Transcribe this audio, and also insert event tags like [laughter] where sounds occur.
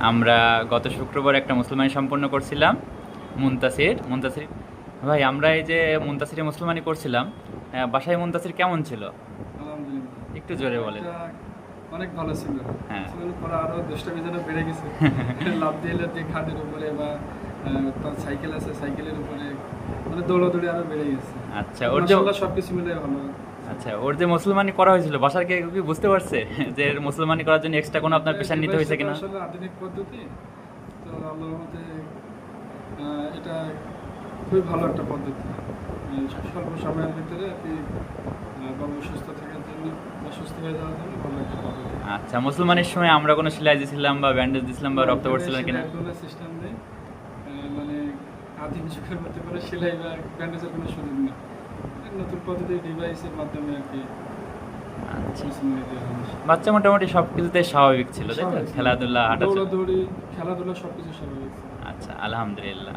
আমরা গত শুক্রবার একটা মুসলমানি সম্পন্ন করছিলাম মুন্তাসির। মুন্তাসির? ভাই আমরা এই যে মুন্তাসিরে মুসলমানি করছিলাম বাসায় মুন্তাসির কেমন ছিল? একটু জোরে বলেন। এটা অনেক ভালো ছিল। হ্যাঁ। পরে আরও দুষ্টামি যেন বেড়ে গেছে। [laughs] লাভ দিয়ে খাটের উপরে বা তার সাইকেল আছে সাইকেলের উপরে মানে দৌড়াদৌড়ি আরও বেড়ে গেছে। আচ্ছা ওর সবকিছু মিলে ভালো। আচ্ছা ওর যে মুসলমানি করা হয়েছিল বাসার কে কি বুঝতে পারছে [laughs] যে মুসলমানি করার জন্য এক্সট্রা কোনো আপনার পেশার নিতে হয়েছে কিনা? আসলে আধুনিক পদ্ধতি তো আল্লাহর এটা খুবই ভালো একটা পদ্ধতি। স্বল্প সময়ের ভিতরে বাবু সুস্থ থাকার জন্য সুস্থ হয়ে যাওয়ার জন্য ভালো একটা পদ্ধতি। আচ্ছা মুসলমানের সময় আমরা কোনো সেলাই দিয়েছিলাম বা ব্যান্ডেজ দিয়েছিলাম বা রক্ত পড়ছিলাম কিনা? কোনো সিস্টেম নেই মানে আদিম যুগের মধ্যে কোনো সেলাই বা ব্যান্ডেজের কোনো সুযোগ নেই। এক ডিভাইসের মাধ্যমে আর কি আচ্ছা। বাচ্চা মোটামুটি সব কিছুতে স্বাভাবিক ছিল তাই তো। খেলাধুলা হাঁটাচলা। খেলাধুলা সবকিছু স্বাভাবিক আচ্ছা আলহামদুলিল্লাহ।